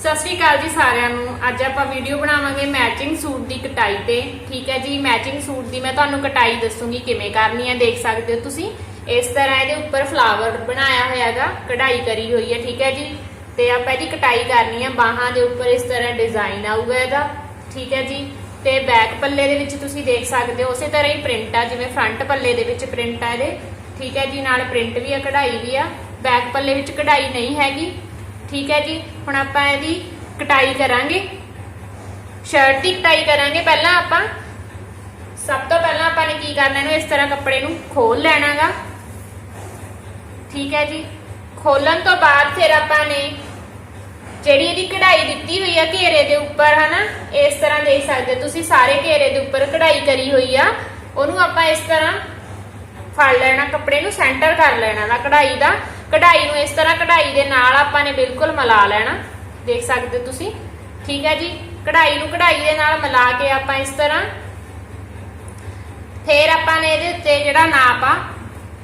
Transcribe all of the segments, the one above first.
ਸਤਿ ਸ਼੍ਰੀ ਅਕਾਲ ਜੀ ਸਾਰਿਆਂ ਨੂੰ। ਅੱਜ ਆਪਾਂ ਵੀਡੀਓ ਬਣਾਵਾਂਗੇ ਮੈਚਿੰਗ ਸੂਟ ਦੀ ਕਟਾਈ ਤੇ। ਠੀਕ ਹੈ ਜੀ ਮੈਚਿੰਗ ਸੂਟ ਦੀ ਮੈਂ ਤੁਹਾਨੂੰ ਕਟਾਈ ਦੱਸੂਗੀ ਕਿਵੇਂ ਕਰਨੀ ਹੈ, ਦੇਖ ਸਕਦੇ ਹੋ ਤੁਸੀਂ। ਇਸ ਤਰ੍ਹਾਂ ਇਹਦੇ ਉੱਪਰ ਫਲਾਵਰ ਬਣਾਇਆ ਹੋਇਆ ਹੈਗਾ ਕਢਾਈ ਕਰੀ ਹੋਈ ਹੈ, ਠੀਕ ਹੈ ਜੀ। ਤੇ ਆਪਾਂ ਇਹਦੀ ਕਟਾਈ ਕਰਨੀ ਹੈ, ਬਾਹਾਂ ਦੇ ਉੱਪਰ ਇਸ ਤਰ੍ਹਾਂ ਡਿਜ਼ਾਈਨ ਆਊਗਾ ਇਹਦਾ। ਠੀਕ ਹੈ ਜੀ। ਤੇ ਬੈਕ ਪੱਲੇ ਦੇ ਵਿੱਚ ਤੁਸੀਂ ਦੇਖ ਸਕਦੇ ਹੋ, ਉਸੇ ਤਰ੍ਹਾਂ ਹੀ ਪ੍ਰਿੰਟ ਆ, ਜਿਵੇਂ ਫਰੰਟ ਪੱਲੇ ਦੇ ਵਿੱਚ ਪ੍ਰਿੰਟ ਆ ਇਹਦੇ। ਠੀਕ ਹੈ ਜੀ, ਨਾਲ ਪ੍ਰਿੰਟ ਵੀ ਆ, ਕਢਾਈ ਵੀ ਆ। ਬੈਕ ਪੱਲੇ ਵਿੱਚ ਕਢਾਈ ਨਹੀਂ ਹੈਗੀ। ਠੀਕ ਹੈ ਜੀ, ਹੁਣ ਆਪਾਂ ਇਹਦੀ ਕਟਾਈ ਕਰਾਂਗੇ। ਸ਼ਰਟ ਦੀ ਕਟਾਈ ਕਰਾਂਗੇ। ਪਹਿਲਾਂ ਆਪਾਂ, ਸਭ ਤੋਂ ਪਹਿਲਾਂ ਆਪਾਂ ਨੇ ਕੀ ਕਰਨਾ, ਇਹਨੂੰ ਇਸ ਤਰ੍ਹਾਂ ਕੱਪੜੇ ਨੂੰ ਖੋਲ ਲੈਣਾਗਾ। ਠੀਕ ਹੈ ਜੀ, ਖੋਲਣ ਤੋਂ ਬਾਅਦ ਫਿਰ ਆਪਾਂ ਨੇ ਜਿਹੜੀ ਇਹਦੀ ਕਢਾਈ ਦਿੱਤੀ ਹੋਈ ਆ ਘੇਰੇ ਦੇ ਉੱਪਰ, ਹਨਾ, ਇਸ ਤਰ੍ਹਾਂ ਦੇਖ ਸਕਦੇ ਤੁਸੀਂ, ਸਾਰੇ ਘੇਰੇ ਦੇ ਉੱਪਰ ਕਢਾਈ ਕਰੀ ਹੋਈ ਆ। ਉਹਨੂੰ ਆਪਾਂ ਇਸ ਤਰ੍ਹਾਂ ਫੜ ਲੈਣਾ, ਕੱਪੜੇ ਨੂੰ ਸੈਂਟਰ ਕਰ ਲੈਣਾ ਦਾ ਕਢਾਈ ਦਾ। ਕਢਾਈ ਨੂੰ ਇਸ ਤਰ੍ਹਾਂ ਕਢਾਈ ਦੇ ਨਾਲ ਆਪਾਂ ਨੇ ਬਿਲਕੁਲ ਮਿਲਾ ਲੈਣਾ। ਦੇਖ ਸਕਦੇ ਹੋ ਤੁਸੀਂ? ਠੀਕ ਹੈ ਜੀ? ਕਢਾਈ ਨੂੰ ਕਢਾਈ ਦੇ ਨਾਲ ਮਿਲਾ ਕੇ ਆਪਾਂ ਇਸ ਤਰ੍ਹਾਂ ਫੇਰ ਆਪਾਂ ਨੇ ਇਹਦੇ ਉੱਤੇ ਜਿਹੜਾ ਨਾਪ ਆ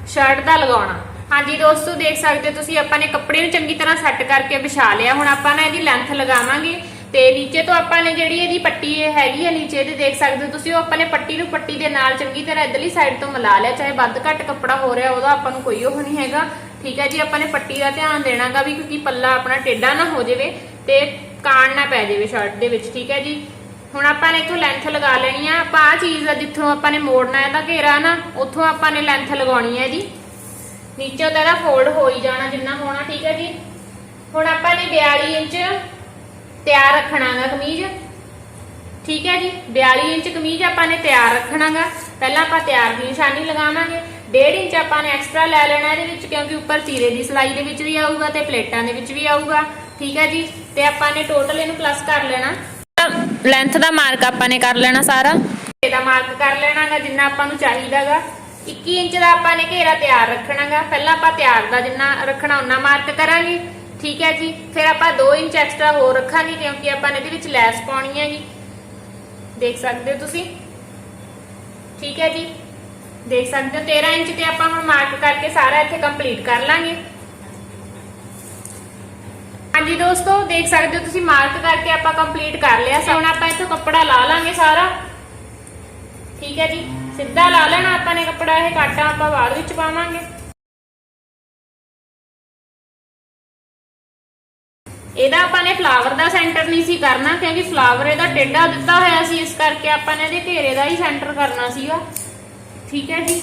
ਸ਼ਰਟ ਦਾ ਲਗਾਉਣਾ। ਹਾਂਜੀ ਦੋਸਤੋ, ਦੇਖ ਸਕਦੇ ਤੁਸੀਂ, ਆਪਾਂ ਨੇ ਕੱਪੜੇ ਨੂੰ ਚੰਗੀ ਤਰ੍ਹਾਂ ਸੈੱਟ ਕਰਕੇ ਵਿਛਾ ਲਿਆ। ਹੁਣ ਆਪਾਂ ਨਾ ਇਹਦੀ ਲੈਂਥ ਲਗਾਵਾਂਗੇ ਤੇ ਨੀਚੇ ਤੋਂ ਆਪਾਂ ਨੇ ਜਿਹੜੀ ਇਹਦੀ ਪੱਟੀ ਹੈਗੀ ਆ, ਨੀਚੇ ਤੇ ਦੇਖ ਸਕਦੇ ਹੋ ਤੁਸੀਂ, ਉਹ ਆਪਾਂ ਨੇ ਪੱਟੀ ਨੂੰ ਪੱਟੀ ਦੇ ਨਾਲ ਚੰਗੀ ਤਰ੍ਹਾਂ ਇਧਰਲੀ ਸਾਈਡ ਤੋਂ ਮਿਲਾ ਲਿਆ। ਚਾਹੇ ਵੱਧ ਘੱਟ ਕੱਪੜਾ ਹੋ ਰਿਹਾ ਉਹਦਾ ਆਪਾਂ ਨੂੰ ਕੋਈ ਉਹ ਨਹੀਂ ਹੈਗਾ। ਠੀਕ ਹੈ ਜੀ, ਆਪਾਂ ਨੇ ਪੱਟੀ ਦਾ ਧਿਆਨ ਦੇਣਾਗਾ ਵੀ ਕਿਉਂਕਿ ਪੱਲਾ ਆਪਣਾ ਟੇਢਾ ਨਾ ਹੋ ਜਾਵੇ ਤੇ ਕਾਣ ਨਾ ਪੈ ਜਾਵੇ ਸ਼ਰਟ ਦੇ ਵਿੱਚ, ਠੀਕ ਹੈ ਜੀ। ਹੁਣ ਆਪਾਂ ਨੇ ਇੱਥੋਂ ਲੈਂਥ ਲਗਾ ਲੈਣੀ ਆ, ਆਪਾਂ ਆ ਚੀਜ਼ ਆ ਜਿੱਥੋਂ ਆਪਾਂ ਨੇ ਮੋੜਨਾ ਇਹਦਾ ਘੇਰਾ ਨਾ, ਉੱਥੋਂ ਆਪਾਂ ਨੇ ਲੈਂਥ ਲਗਾਉਣੀ ਹੈ ਜੀ। ਨੀਚੇ ਉਹਦਾ ਦਾ ਫੋਲਡ ਹੋ ਹੀ ਜਾਣਾ ਜਿੰਨਾ ਹੋਣਾ, ਠੀਕ ਹੈ ਜੀ। ਹੁਣ ਆਪਾਂ ਨੇ 42 ਇੰਚ ਤਿਆਰ ਰੱਖਣਾਗਾ ਕਮੀਜ਼। ਠੀਕ ਹੈ ਜੀ 42 ਇੰਚ ਕਮੀਜ਼ ਆਪਾਂ ਨੇ ਤਿਆਰ ਰੱਖਣਾਗਾ। ਪਹਿਲਾਂ ਆਪਾਂ ਤਿਆਰ ਦੀ ਨਿਸ਼ਾਨੀ ਲਗਾਵਾਂਗੇ। 1.5 ਇੰਚ ਆਪਾਂ ਨੇ ਐਕਸਟਰਾ ਲੈ ਲੈਣਾ ਇਹਦੇ ਵਿੱਚ ਕਿਉਂਕਿ ਉੱਪਰ ਤੀਰੇ ਦੀ ਸਲਾਈ ਦੇ ਵਿੱਚ ਵੀ ਆਊਗਾ ਤੇ ਪਲੇਟਾਂ ਦੇ ਵਿੱਚ ਵੀ ਆਊਗਾ। ਠੀਕ ਹੈ ਜੀ? ਤੇ ਆਪਾਂ ਨੇ ਟੋਟਲ ਇਹਨੂੰ ਪਲੱਸ ਕਰ ਲੈਣਾ। ਲੈਂਥ ਦਾ ਮਾਰਕ ਆਪਾਂ ਨੇ ਕਰ ਲੈਣਾ ਸਾਰਾ। ਇਹਦਾ ਮਾਰਕ ਕਰ ਲੈਣਾਗਾ ਜਿੰਨਾ ਆਪਾਂ ਨੂੰ ਚਾਹੀਦਾਗਾ। 21 ਇੰਚ ਦਾ ਆਪਾਂ ਨੇ ਘੇਰਾ ਤਿਆਰ ਰੱਖਣਾਗਾ। ਪਹਿਲਾਂ ਆਪਾਂ ਤਿਆਰ ਦਾ ਜਿੰਨਾ ਰੱਖਣਾ ਉਹਨਾਂ ਮਾਰਕ ਕਰਾਂਗੇ। ਠੀਕ ਹੈ ਜੀ? ਫਿਰ ਆਪਾਂ 2 ਇੰਚ ਐਕਸਟਰਾ ਹੋਰ ਰੱਖਾਂਗੇ ਕਿਉਂਕਿ ਆਪਾਂ ਨੇ ਇਹਦੇ ਵਿੱਚ ਲੈਸ ਪਾਉਣੀ ਹੈਗੀ। ਦੇਖ ਸਕਦੇ ਹੋ ਤੁਸੀਂ? ਠੀਕ ਹੈ ਜੀ? ਦੇਖ ਸਕਦੇ ਹੋ 13 ਇੰਚ ਤੇ ਆਪਾਂ ਹੁਣ ਮਾਰਕ ਕਰਕੇ ਸਾਰਾ ਇੱਥੇ ਕੰਪਲੀਟ ਕਰ ਲਾਂਗੇ। ਹਾਂਜੀ ਦੋਸਤੋ, ਦੇਖ ਸਕਦੇ ਹੋ ਤੁਸੀਂ ਮਾਰਕ ਕਰਕੇ ਆਪਾਂ ਕੰਪਲੀਟ ਕਰ ਲਿਆ। ਹੁਣ ਆਪਾਂ ਇੱਥੋਂ ਕੱਪੜਾ ਲਾ ਲਾਂਗੇ ਸਾਰਾ। ਠੀਕ ਹੈ ਜੀ, ਸਿੱਧਾ ਲਾ ਲੈਣਾ ਆਪਾਂ ਨੇ ਕੱਪੜਾ, ਇਹ ਕਾਟਾ ਆਪਾਂ ਬਾਅਦ ਵਿੱਚ ਪਾਵਾਂਗੇ। ਇਹਦਾ ਆਪਾਂ ਨੇ ਫਲਾਵਰ ਦਾ ਸੈਂਟਰ ਨਹੀਂ ਸੀ ਕਰਨਾ, ਕਿਉਂਕਿ ਫਲਾਵਰ ਇਹਦਾ ਟੇਢਾ ਦਿੱਤਾ ਹੋਇਆ ਸੀ, ਇਸ ਕਰਕੇ ਆਪਾਂ ਨੇ ਇਹਦੇ ਘੇਰੇ ਦਾ ਹੀ ਸੈਂਟਰ ਕਰਨਾ ਸੀਗਾ। ਠੀਕ ਹੈ ਜੀ?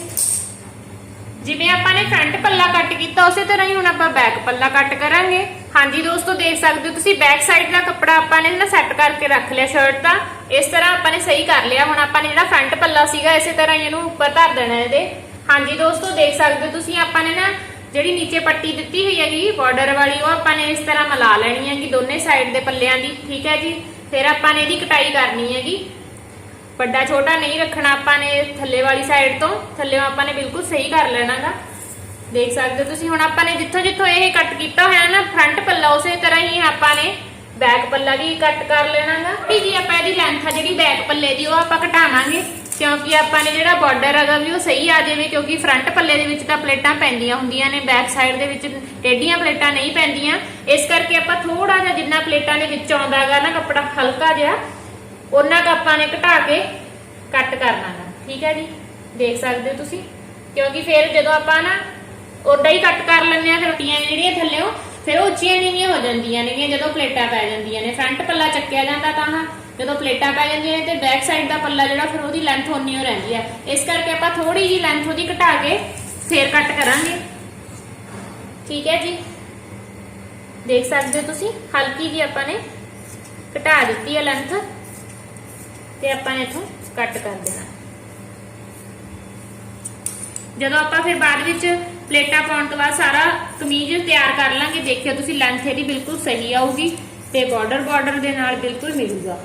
ਜਿਵੇਂ ਆਪਾਂ ਨੇ ਫਰੰਟ ਪੱਲਾ ਕੱਟ ਕੀਤਾ, ਉਸੇ ਤਰ੍ਹਾਂ ਹੀ ਹੁਣ ਆਪਾਂ ਬੈਕ ਪੱਲਾ ਕੱਟ ਕਰਾਂਗੇ। ਹਾਂਜੀ ਦੋਸਤੋ, ਦੇਖ ਸਕਦੇ ਹੋ ਤੁਸੀਂ ਬੈਕ ਸਾਈਡ ਦਾ ਕੱਪੜਾ ਆਪਾਂ ਨੇ ਨਾ ਸੈੱਟ ਕਰਕੇ ਰੱਖ ਲਿਆ ਸ਼ਰਟ ਦਾ। ਇਸ ਤਰ੍ਹਾਂ ਆਪਾਂ ਨੇ ਸਹੀ ਕਰ ਲਿਆ। ਹੁਣ ਆਪਾਂ ਨੇ ਜਿਹੜਾ ਫਰੰਟ ਪੱਲਾ ਸੀਗਾ, ਇਸੇ ਤਰ੍ਹਾਂ ਇਹਨੂੰ ਉੱਪਰ ਧਰ ਦੇਣਾ ਇਹਦੇ। ਹਾਂਜੀ ਦੋਸਤੋ, ਦੇਖ ਸਕਦੇ ਹੋ ਤੁਸੀਂ ਆਪਾਂ ਨੇ ਨਾ ਜਿਹੜੀ ਨੀਚੇ ਪੱਟੀ ਦਿੱਤੀ ਹੋਈ ਹੈਗੀ ਬਾਰਡਰ ਵਾਲੀ, ਉਹ ਆਪਾਂ ਨੇ ਇਸ ਤਰ੍ਹਾਂ ਮਿਲਾ ਲੈਣੀ ਹੈਗੀ ਦੋਨੇ ਸਾਈਡ ਦੇ ਪੱਲਿਆਂ ਦੀ। ਠੀਕ ਹੈ ਜੀ? ਫਿਰ ਆਪਾਂ ਨੇ ਇਹਦੀ ਕਟਾਈ ਕਰਨੀ ਹੈਗੀ। ਵੱਡਾ ਛੋਟਾ ਨਹੀਂ ਰੱਖਣਾ ਆਪਾਂ ਨੇ ਥੱਲੇ ਵਾਲੀ ਸਾਈਡ ਤੋਂ। ਥੱਲੇ ਆਪਾਂ ਨੇ ਬਿਲਕੁਲ ਸਹੀ ਕਰ ਲੈਣਾਗਾ। ਦੇਖ ਸਕਦੇ ਹੋ ਤੁਸੀਂ, ਹੁਣ ਆਪਾਂ ਨੇ ਜਿੱਥੋਂ ਜਿੱਥੋਂ ਇਹ ਕੱਟ ਕੀਤਾ ਹੋਇਆ ਨਾ ਫਰੰਟ ਪੱਲਾ ਉਸੇ ਤਰ੍ਹਾਂ ਹੀ ਆਪਾਂ ਨੇ ਬੈਕ ਪੱਲਾ ਵੀ ਕੱਟ ਕਰ ਲੈਣਾਗਾ। ਵੀ ਜੀ ਆਪਾਂ ਇਹਦੀ ਲੈਂਥ ਆ ਜਿਹੜੀ ਬੈਕ ਪੱਲੇ ਦੀ, ਉਹ ਆਪਾਂ ਘਟਾਵਾਂਗੇ। ਕਿਉਂਕਿ ਆਪਾਂ ਨੇ ਜਿਹੜਾ ਬਾਰਡਰ ਹੈਗਾ ਵੀ ਉਹ ਸਹੀ ਆ ਜਾਵੇ, ਕਿਉਂਕਿ ਫਰੰਟ ਪੱਲੇ ਦੇ ਵਿੱਚ ਤਾਂ ਪਲੇਟਾਂ ਪੈਂਦੀਆਂ ਹੁੰਦੀਆਂ ਨੇ ਬੈਕ ਸਾਈਡ ਦੇ ਵਿੱਚ ਟੇਢੀਆਂ ਪਲੇਟਾਂ ਨਹੀਂ ਪੈਂਦੀਆਂ। ਇਸ ਕਰਕੇ ਆਪਾਂ ਥੋੜਾ ਜਿਹਾ ਜਿੰਨਾ ਪਲੇਟਾਂ ਦੇ ਵਿੱਚ ਆਉਂਦਾ ਹੈਗਾ ਨਾ ਕੱਪੜਾ, ਹਲਕਾ ਜਿਹਾ ਉਹਨਾਂ ਕੁ ਆਪਾਂ ਨੇ ਘਟਾ ਕੇ ਕੱਟ ਕਰਨਾ ਹੈ ਠੀਕ ਹੈ ਜੀ? ਦੇਖ ਸਕਦੇ ਹੋ ਤੁਸੀਂ? ਕਿਉਂਕਿ ਫਿਰ ਜਦੋਂ ਆਪਾਂ ਨਾ ਉਦਾਂ ਹੀ ਕੱਟ ਕਰ ਲੈਂਦੇ ਆ ਫਿਰ ਟੀਆਂ ਜਿਹੜੀਆਂ ਥੱਲੇੋਂ ਫਿਰ ਉਹ ਉੱਚੀਆਂ ਨੀਵੀਆਂ ਹੋ ਜਾਂਦੀਆਂ ਨੇ ਜਦੋਂ ਪਲੇਟਾਂ ਪੈ ਜਾਂਦੀਆਂ ਨੇ। ਫਰੰਟ ਪੱਲਾ ਚੱਕਿਆ ਜਾਂਦਾ ਤਾਂ ਹਾਂ, ਜਦੋਂ ਪਲੇਟਾਂ ਪੈ ਜਾਂਦੀਆਂ ਨੇ ਤੇ ਬੈਕ ਸਾਈਡ ਦਾ ਪੱਲਾ ਜਿਹੜਾ ਫਿਰ ਉਹਦੀ ਲੈਂਥ ਉਨੀ ਹੋ ਰਹਿੰਦੀ ਹੈ। ਇਸ ਕਰਕੇ ਆਪਾਂ ਥੋੜੀ ਜੀ ਲੈਂਥ ਉਹਦੀ ਘਟਾ ਕੇ ਫੇਰ ਕੱਟ ਕਰਾਂਗੇ। ਠੀਕ ਹੈ ਜੀ? ਦੇਖ ਸਕਦੇ ਹੋ ਤੁਸੀਂ? ਹਲਕੀ ਜੀ ਆਪਾਂ ਨੇ ਘਟਾ ਦਿੱਤੀ ਹੈ ਲੈਂਥ ਤੇ ਆਪਾਂ ਨੇ ਕੱਟ ਕਰ ਦੇਣਾ। ਜਦੋਂ ਆਪਾਂ ਫਿਰ ਬਾਅਦ ਵਿੱਚ ਪਲੇਟਾਂ ਪਾਉਣ ਤੋਂ ਬਾਅਦ ਸਾਰਾ ਕਮੀਜ਼ ਤਿਆਰ ਕਰ ਲਾਂਗੇ, ਦੇਖਿਓ ਤੁਸੀਂ ਲੈਂਥ ਇਹਦੀ ਬਿਲਕੁਲ ਸਹੀ ਆਊਗੀ ਤੇ ਬਾਰਡਰ ਬਾਰਡਰ ਦੇ ਨਾਲ ਬਿਲਕੁਲ ਮਿਲੂਗਾ।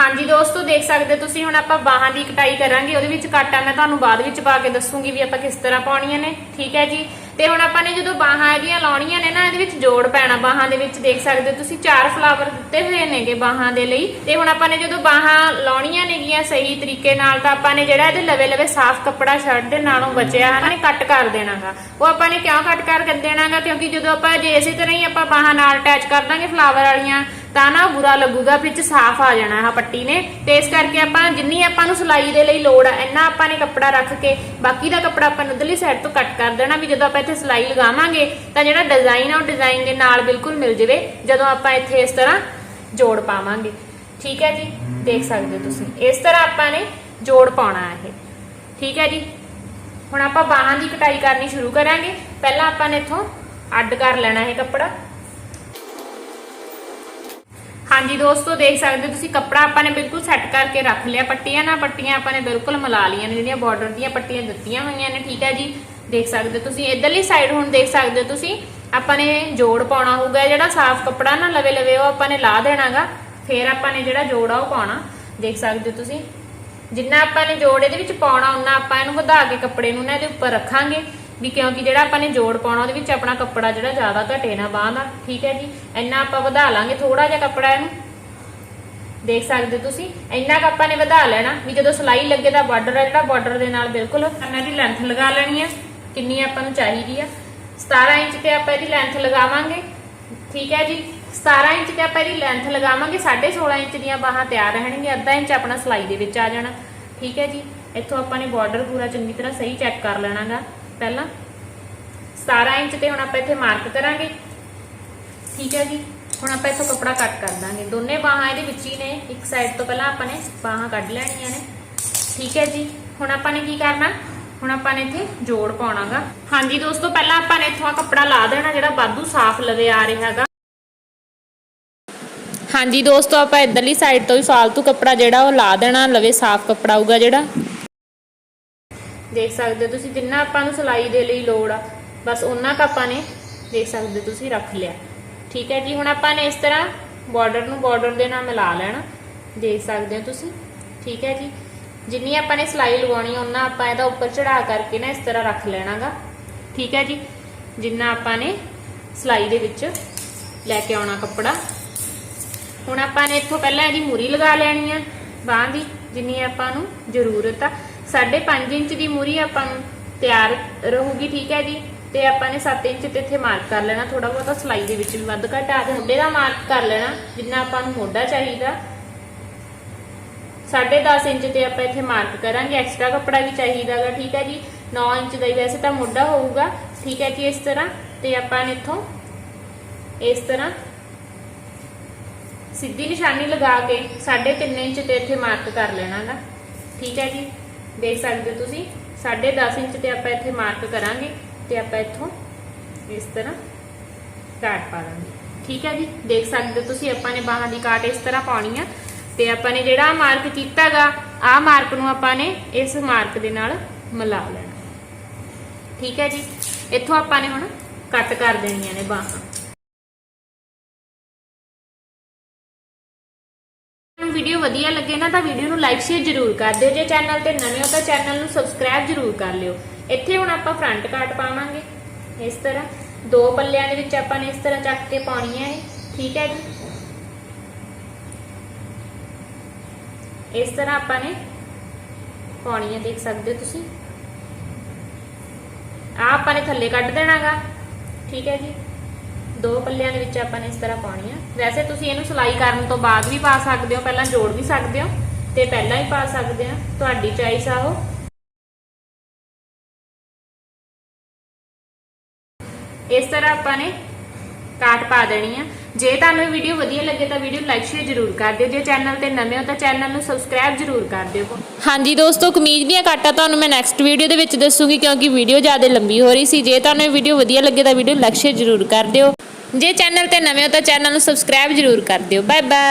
ਹਾਂਜੀ ਦੋਸਤੋ, ਦੇਖ ਸਕਦੇ ਹੋ ਤੁਸੀਂ ਹੁਣ ਆਪਾਂ ਬਾਹਾਂ ਦੀ ਕਟਾਈ ਕਰਾਂਗੇ, ਉਹਦੇ ਵਿੱਚ ਕਾਟਾ ਮੈਂ ਤੁਹਾਨੂੰ ਬਾਅਦ ਵਿੱਚ ਪਾ ਕੇ ਦੱਸੂਗੀ ਵੀ ਆਪਾਂ ਕਿਸ ਤਰ੍ਹਾਂ ਪਾਉਣੀਆਂ ਨੇ, ਠੀਕ ਹੈ ਜੀ? ਤੇ ਹੁਣ ਆਪਾਂ ਨੇ ਜਦੋਂ ਬਾਹਾਂ ਇਹਦੀਆਂ ਲਾਉਣੀਆਂ ਨੇ ਨਾ, ਇਹਦੇ ਵਿੱਚ ਜੋੜ ਪੈਣਾ ਬਾਹਾਂ ਦੇ ਵਿੱਚ, ਦੇਖ ਸਕਦੇ ਹੋ ਤੁਸੀਂ, ਚਾਰ ਫਲਾਵਰ ਦਿੱਤੇ ਹੋਏ ਨੇਗੇ ਬਾਹਾਂ ਦੇ ਲਈ। ਤੇ ਹੁਣ ਆਪਾਂ ਨੇ ਜਦੋਂ ਬਾਹਾਂ ਲਾਉਣੀਆਂ ਨੇਗੀਆਂ ਸਹੀ ਤਰੀਕੇ ਨਾਲ, ਤਾਂ ਆਪਾਂ ਨੇ ਜਿਹੜਾ ਇਹਦੇ ਲਵੇ ਲਵੇ ਸਾਫ਼ ਕੱਪੜਾ ਸ਼ਰਟ ਦੇ ਨਾਲੋਂ ਬਚਿਆ ਹੈ ਨਾ ਕੱਟ ਕਰ ਦੇਣਾਗਾ। ਉਹ ਆਪਾਂ ਨੇ ਕਿਉਂ ਕੱਟ ਕਰ ਦੇਣਾਗਾ? ਕਿਉਂਕਿ ਜਦੋਂ ਆਪਾਂ ਜੇ ਇਸੇ ਤਰ੍ਹਾਂ ਹੀ ਆਪਾਂ ਬਾਹਾਂ ਨਾਲ ਅਟੈਚ ਕਰ ਦਾਂਗੇ ਫਲਾਵਰ ਵਾਲੀਆਂ ਤਾਂ ਨਾ ਬੁਰਾ ਲੱਗੂਗਾ ਵਿੱਚ ਸਾਫ਼ ਆ ਜਾਣਾ ਆਹ ਪੱਟੀ ਨੇ। ਤੇ ਇਸ ਕਰਕੇ ਆਪਾਂ ਜਿੰਨੀ ਆਪਾਂ ਨੂੰ ਸਿਲਾਈ ਦੇ ਲਈ ਲੋੜ ਆ, ਇੰਨਾ ਆਪਾਂ ਨੇ ਕੱਪੜਾ ਰੱਖ ਕੇ, ਬਾਕੀ ਦਾ ਕੱਪੜਾ ਆਪਾਂ ਉਧਰਲੀ ਸਾਈਡ ਤੋਂ ਕੱਟ ਕਰ ਦੇਣਾ ਵੀ ਜਦੋਂ ਆਪਾਂ ਇੱਥੇ ਸਿਲਾਈ ਲਗਾਵਾਂਗੇ, ਤਾਂ ਜਿਹੜਾ ਡਿਜ਼ਾਈਨ ਆ ਉਹ ਡਿਜ਼ਾਈਨ ਦੇ ਨਾਲ ਬਿਲਕੁਲ ਮਿਲ ਜਾਵੇ, ਜਦੋਂ ਆਪਾਂ ਇੱਥੇ ਇਸ ਤਰ੍ਹਾਂ ਜੋੜ ਪਾਵਾਂਗੇ। ਠੀਕ ਹੈ ਜੀ? ਦੇਖ ਸਕਦੇ ਹੋ ਤੁਸੀਂ। ਇਸ ਤਰ੍ਹਾਂ ਆਪਾਂ ਨੇ ਜੋੜ ਪਾਉਣਾ ਹੈ ਇਹ। ਠੀਕ ਹੈ ਜੀ? ਹੁਣ ਆਪਾਂ ਬਾਹਾਂ ਦੀ ਕਟਾਈ ਕਰਨੀ ਸ਼ੁਰੂ ਕਰਾਂਗੇ। ਪਹਿਲਾਂ ਆਪਾਂ ਨੇ ਇੱਥੋਂ ਅੱਡ ਕਰ ਲੈਣਾ ਹੈ ਕੱਪੜਾ। ਹਾਂਜੀ ਦੋਸਤੋ, ਦੇਖ ਸਕਦੇ ਹੋ ਤੁਸੀਂ ਕੱਪੜਾ ਆਪਾਂ ਨੇ ਬਿਲਕੁਲ ਸੈੱਟ ਕਰਕੇ ਰੱਖ ਲਿਆ। ਪੱਟੀਆਂ ਨਾ ਪੱਟੀਆਂ ਆਪਾਂ ਨੇ ਬਿਲਕੁਲ ਮਿਲਾ ਲਈਆਂ ਨੇ, ਜਿਹੜੀਆਂ ਬਾਰਡਰ ਦੀਆਂ ਪੱਟੀਆਂ ਦਿੱਤੀਆਂ ਹੋਈਆਂ ਨੇ, ਠੀਕ ਹੈ ਜੀ? ਦੇਖ ਸਕਦੇ ਹੋ ਤੁਸੀਂ, ਇਧਰਲੀ ਸਾਈਡ ਹੁਣ ਦੇਖ ਸਕਦੇ ਹੋ ਤੁਸੀਂ, ਆਪਾਂ ਨੇ ਜੋੜ ਪਾਉਣਾ ਹੋਊਗਾ। ਜਿਹੜਾ ਸਾਫ਼ ਕੱਪੜਾ ਨਾ ਲਵੇ ਲਵੇ, ਉਹ ਆਪਾਂ ਨੇ ਲਾ ਦੇਣਾਗਾ। ਫੇਰ ਆਪਾਂ ਨੇ ਜਿਹੜਾ ਜੋੜ ਆ ਉਹ ਪਾਉਣਾ। ਦੇਖ ਸਕਦੇ ਹੋ ਤੁਸੀਂ, ਜਿੰਨਾ ਆਪਾਂ ਨੇ ਜੋੜ ਇਹਦੇ ਵਿੱਚ ਪਾਉਣਾ ਉਨਾ ਆਪਾਂ ਇਹਨੂੰ ਵਧਾ ਕੇ ਕੱਪੜੇ ਨੂੰ ਨਾ ਇਹਦੇ ਉੱਪਰ ਰੱਖਾਂਗੇ। ਵੀ ਕਿਉਂਕਿ ਜਿਹੜਾ ਆਪਾਂ ਨੇ ਜੋੜ ਪਾਉਣਾ, ਉਹਦੇ ਵਿੱਚ ਆਪਣਾ ਕੱਪੜਾ ਜਿਹੜਾ ਜ਼ਿਆਦਾ ਘਟੇ ਨਾ, ਬਾਂਹ ਦਾ ਠੀਕ ਹੈ ਜੀ? ਇੰਨਾ ਆਪਾਂ ਵਧਾ ਲਾਂਗੇ ਥੋੜਾ ਜਿਹਾ ਕੱਪੜਾ ਇਹਨੂੰ। ਦੇਖ ਸਕਦੇ ਹੋ ਤੁਸੀਂ? ਇੰਨਾ ਕੁ ਆਪਾਂ ਨੇ ਵਧਾ ਲੈਣਾ, ਵੀ ਜਦੋਂ ਸਲਾਈ ਲੱਗੇ ਤਾਂ ਬਾਰਡਰ ਹੈ ਜਿਹੜਾ ਬਾਰਡਰ ਦੇ ਨਾਲ ਬਿਲਕੁਲ ਇਹਨਾਂ ਦੀ ਲੈਂਥ ਲਗਾ ਲੈਣੀ ਹੈ ਕਿੰਨੀ ਆਪਾਂ ਨੂੰ ਚਾਹੀਦੀ ਆ। 17 ਇੰਚ ਤੇ ਆਪਾਂ ਇਹਦੀ ਲੈਂਥ ਲਗਾਵਾਂਗੇ, ਠੀਕ ਹੈ ਜੀ? 17 ਇੰਚ ਤੇ ਆਪਾਂ ਇਹਦੀ ਲੈਂਥ ਲਗਾਵਾਂਗੇ 16.5 ਇੰਚ ਦੀਆਂ ਬਾਹਾਂ ਤਿਆਰ ਰਹਿਣਗੀਆਂ, ਅੱਧਾ ਇੰਚ ਆਪਣਾ ਸਲਾਈ ਦੇ ਵਿੱਚ ਆ ਜਾਣਾ, ਠੀਕ ਹੈ ਜੀ? ਇੱਥੋਂ ਆਪਾਂ ਨੇ ਬਾਰਡਰ ਪੂਰਾ ਚੰਗੀ ਤਰ੍ਹਾਂ ਸਹੀ ਚੈੱਕ ਕਰ ਲੈਣਾਗਾ। ਪਹਿਲਾਂ 17 ਇੰਚ ਤੇ ਹੁਣ ਆਪਾਂ ਇੱਥੇ ਮਾਰਕ ਕਰਾਂਗੇ। ਠੀਕ ਹੈ ਜੀ? ਹੁਣ ਆਪਾਂ ਇੱਥੋਂ ਕੱਪੜਾ ਕੱਟ ਕਰ ਦਾਂਗੇ। ਦੋਨੇ ਬਾਹਾਂ ਇਹਦੇ ਵਿੱਚ ਹੀ ਨੇ। ਇੱਕ ਸਾਈਡ ਤੋਂ ਪਹਿਲਾਂ ਆਪਾਂ ਨੇ ਬਾਹਾਂ ਕੱਢ ਲੈਣੀਆਂ ਨੇ। ਠੀਕ ਹੈ ਜੀ? ਹੁਣ ਆਪਾਂ ਨੇ ਕੀ ਕਰਨਾ? ਹੁਣ ਆਪਾਂ ਨੇ ਇੱਥੇ ਜੋੜ ਪਾਉਣਾਗਾ। ਹਾਂਜੀ ਦੋਸਤੋ, ਪਹਿਲਾਂ ਆਪਾਂ ਨੇ ਇੱਥੋਂ ਆ ਕੱਪੜਾ ਲਾ ਦੇਣਾ ਜਿਹੜਾ ਬਾਦੂ ਸਾਫ਼ ਲਵੇ ਆ ਰਿਹਾ ਹੈਗਾ। ਹਾਂਜੀ ਦੋਸਤੋ, ਆਪਾਂ ਇਧਰਲੀ ਸਾਈਡ ਤੋਂ ਵੀ ਫਾਲਤੂ ਕੱਪੜਾ ਜਿਹੜਾ ਉਹ ਲਾ ਦੇਣਾ। ਲਵੇ ਸਾਫ਼ ਕੱਪੜਾ ਆਊਗਾ ਜਿਹੜਾ। ਦੇਖ ਸਕਦੇ ਹੋ ਤੁਸੀਂ, ਜਿੰਨਾ ਆਪਾਂ ਨੂੰ ਸਿਲਾਈ ਦੇ ਲਈ ਲੋੜ ਆ, ਬਸ ਉਹਨਾਂ ਕ ਆਪਾਂ ਨੇ ਦੇਖ ਸਕਦੇ ਤੁਸੀਂ, ਰੱਖ ਲਿਆ। ਠੀਕ ਹੈ ਜੀ, ਹੁਣ ਆਪਾਂ ਨੇ ਇਸ ਤਰ੍ਹਾਂ ਬਾਰਡਰ ਨੂੰ ਬਾਰਡਰ ਦੇ ਨਾਲ ਮਿਲਾ ਲੈਣਾ। ਦੇਖ ਸਕਦੇ ਹੋ ਤੁਸੀਂ, ਠੀਕ ਹੈ ਜੀ। ਜਿੰਨੀ ਆਪਾਂ ਨੇ ਸਿਲਾਈ ਲਗਾਉਣੀ ਉਹਨਾਂ ਆਪਾਂ ਇਹਦਾ ਉੱਪਰ ਚੜਾ ਕਰਕੇ ਨਾ ਇਸ ਤਰ੍ਹਾਂ ਰੱਖ ਲੈਣਾਗਾ। ਠੀਕ ਹੈ ਜੀ, ਜਿੰਨਾ ਆਪਾਂ ਨੇ ਸਿਲਾਈ ਦੇ ਵਿੱਚ ਲੈ ਕੇ ਆਉਣਾ ਕੱਪੜਾ। ਹੁਣ ਆਪਾਂ ਨੇ ਇੱਥੋਂ ਪਹਿਲਾਂ ਇਹਦੀ ਮੂਰੀ ਲਗਾ ਲੈਣੀ ਆ, ਬਾਂਹ ਦੀ, ਜਿੰਨੀ ਆਪਾਂ ਨੂੰ ਜ਼ਰੂਰਤ ਆ। 5.5 ਇੰਚ ਦੀ ਮੂਰੀ ਆਪਾਂ ਨੂੰ ਤਿਆਰ ਰਹੂਗੀ, ਠੀਕ ਹੈ ਜੀ? ਤੇ ਆਪਾਂ ਨੇ 7 ਇੰਚ ਤੇ ਇੱਥੇ ਮਾਰਕ ਕਰ ਲੈਣਾ ਥੋੜਾ ਬਹੁਤਾ ਸਲਾਈ ਦੇ ਵਿੱਚ ਵੀ ਵੱਧ ਘੱਟ ਆ। ਜਾਏ ਮੋਢੇ ਦਾ ਮਾਰਕ ਕਰ ਲੈਣਾ, ਜਿੰਨਾ ਆਪਾਂ ਨੂੰ ਮੋਢਾ ਚਾਹੀਦਾ। 10.5 ਇੰਚ ਤੇ ਆਪਾਂ ਇੱਥੇ ਮਾਰਕ ਕਰਾਂਗੇ ਐਕਸਟਰਾ ਕੱਪੜਾ ਵੀ ਚਾਹੀਦਾਗਾ, ਠੀਕ ਹੈ ਜੀ? 9 ਇੰਚ ਦਾ ਹੀ ਵੈਸੇ ਤਾਂ ਮੋਢਾ ਹੋਊਗਾ, ਠੀਕ ਹੈ ਜੀ, ਇਸ ਤਰ੍ਹਾਂ। ਤੇ ਆਪਾਂ ਨੇ ਇੱਥੋਂ ਇਸ ਤਰ੍ਹਾਂ ਸਿੱਧੀ ਨਿਸ਼ਾਨੀ ਲਗਾ ਕੇ 3.5 ਇੰਚ ਤੇ ਇੱਥੇ ਮਾਰਕ ਕਰ ਲੈਣਾਗਾ, ਠੀਕ ਹੈ ਜੀ? ਦੇਖ ਸਕਦੇ ਹੋ ਤੁਸੀਂ 10.5 ਇੰਚ ਤੇ ਆਪਾਂ ਇੱਥੇ ਮਾਰਕ ਕਰਾਂਗੇ ਤੇ ਆਪਾਂ ਇੱਥੋਂ ਇਸ ਤਰ੍ਹਾਂ ਕਾਟ ਪਾ ਲਾਂਗੇ ਠੀਕ ਹੈ ਜੀ? ਦੇਖ ਸਕਦੇ ਹੋ ਤੁਸੀਂ, ਆਪਾਂ ਨੇ ਬਾਹਾਂ ਦੀ ਕਾਟ ਇਸ ਤਰ੍ਹਾਂ ਪਾਉਣੀ ਆ ਤੇ ਆਪਾਂ ਨੇ ਜਿਹੜਾ ਮਾਰਕ ਕੀਤਾਗਾ, ਆਹ ਮਾਰਕ ਨੂੰ ਆਪਾਂ ਨੇ ਇਸ ਮਾਰਕ ਦੇ ਨਾਲ ਮਿਲਾ ਲੈਣਾ। ਠੀਕ ਹੈ ਜੀ? ਇੱਥੋਂ ਆਪਾਂ ਨੇ ਹੁਣ ਕੱਟ ਕਰ ਦੇਣੀਆਂ ਨੇ ਬਾਹਾਂ। ਵੀਡੀਓ ਵਧੀਆ ਲੱਗੇ ਨਾ ਤਾਂ ਵੀਡੀਓ ਨੂੰ ਲਾਈਕ ਸ਼ੇਅਰ ਜ਼ਰੂਰ ਕਰ ਦਿਓ। ਜੇ ਚੈਨਲ ਤੇ ਨਵੇਂ ਹੋ ਤਾਂ ਚੈਨਲ ਨੂੰ ਸਬਸਕ੍ਰਾਈਬ ਜ਼ਰੂਰ ਕਰ ਲਿਓ। ਇੱਥੇ ਹੁਣ ਆਪਾਂ ਫਰੰਟ ਕਾਟ ਪਾਵਾਂਗੇ। ਇਸ ਤਰ੍ਹਾਂ। ਦੋ ਪੱਲਿਆਂ ਦੇ ਵਿੱਚ ਆਪਾਂ ਨੇ ਇਸ ਤਰ੍ਹਾਂ ਚੱਕ ਕੇ ਪਾਉਣੀ ਹੈ ਇਹ। ਠੀਕ ਹੈ ਜੀ? ਇਸ ਤਰ੍ਹਾਂ ਆਪਾਂ ਨੇ ਪਾਉਣੀ ਹੈ, ਦੇਖ ਸਕਦੇ ਹੋ ਤੁਸੀਂ। ਆ ਆਪਾਂ ਨੇ ਥੱਲੇ ਕੱਢ ਦੇਣਾਗਾ। ਠੀਕ ਹੈ ਜੀ? ਦੋ ਪੱਲਿਆਂ ਦੇ ਵਿੱਚ ਆਪਾਂ ਨੇ ਇਸ ਤਰ੍ਹਾਂ ਪਾਉਣੀ ਆ। ਵੈਸੇ ਤੁਸੀਂ ਇਹਨੂੰ ਸਿਲਾਈ ਕਰਨ ਤੋਂ ਬਾਅਦ ਵੀ ਪਾ ਸਕਦੇ ਹੋ, ਪਹਿਲਾਂ ਜੋੜ ਵੀ ਸਕਦੇ ਹੋ ਤੇ ਪਹਿਲਾਂ ਹੀ ਪਾ ਸਕਦੇ ਆ। ਤੁਹਾਡੀ ਚਾਈਸ ਆ ਉਹ। ਇਸ ਤਰ੍ਹਾਂ ਆਪਾਂ ਨੇ ਕਾਟ ਪਾ ਦੇਣੀ ਆ। ਜੇ ਤੁਹਾਨੂੰ ਇਹ ਵੀਡੀਓ ਵਧੀਆ ਲੱਗੇ ਤਾਂ ਵੀਡੀਓ ਲਾਈਕ ਸ਼ੇਅਰ ਜ਼ਰੂਰ ਕਰ ਦਿਓ। ਜੇ ਚੈਨਲ ਤੇ ਨਵੇਂ ਹੋ ਤਾਂ ਚੈਨਲ ਨੂੰ ਸਬਸਕ੍ਰਾਈਬ ਜ਼ਰੂਰ ਕਰ ਦਿਓ। ਹਾਂਜੀ ਦੋਸਤੋ ਕਮੀਜ਼ ਦੀਆਂ ਕਾਟਾਂ ਤੁਹਾਨੂੰ ਮੈਂ ਨੈਕਸਟ ਵੀਡੀਓ ਦੇ ਵਿੱਚ ਦੱਸੂਗੀ ਕਿਉਂਕਿ ਵੀਡੀਓ ਜ਼ਿਆਦਾ ਲੰਬੀ ਹੋ ਰਹੀ ਸੀ। ਜੇ ਤੁਹਾਨੂੰ ਇਹ ਵੀਡੀਓ ਵਧੀਆ ਲੱਗੇ ਤਾਂ ਵੀਡੀਓ ਲਾਈਕ ਸ਼ੇਅਰ ਜ਼ਰੂਰ ਕਰ ਦਿਓ। ਜੇ ਚੈਨਲ ਤੇ ਨਵੇਂ ਹੋ ਤਾਂ ਚੈਨਲ ਨੂੰ ਸਬਸਕ੍ਰਾਈਬ ਜ਼ਰੂਰ ਕਰ ਦਿਓ। Bye bye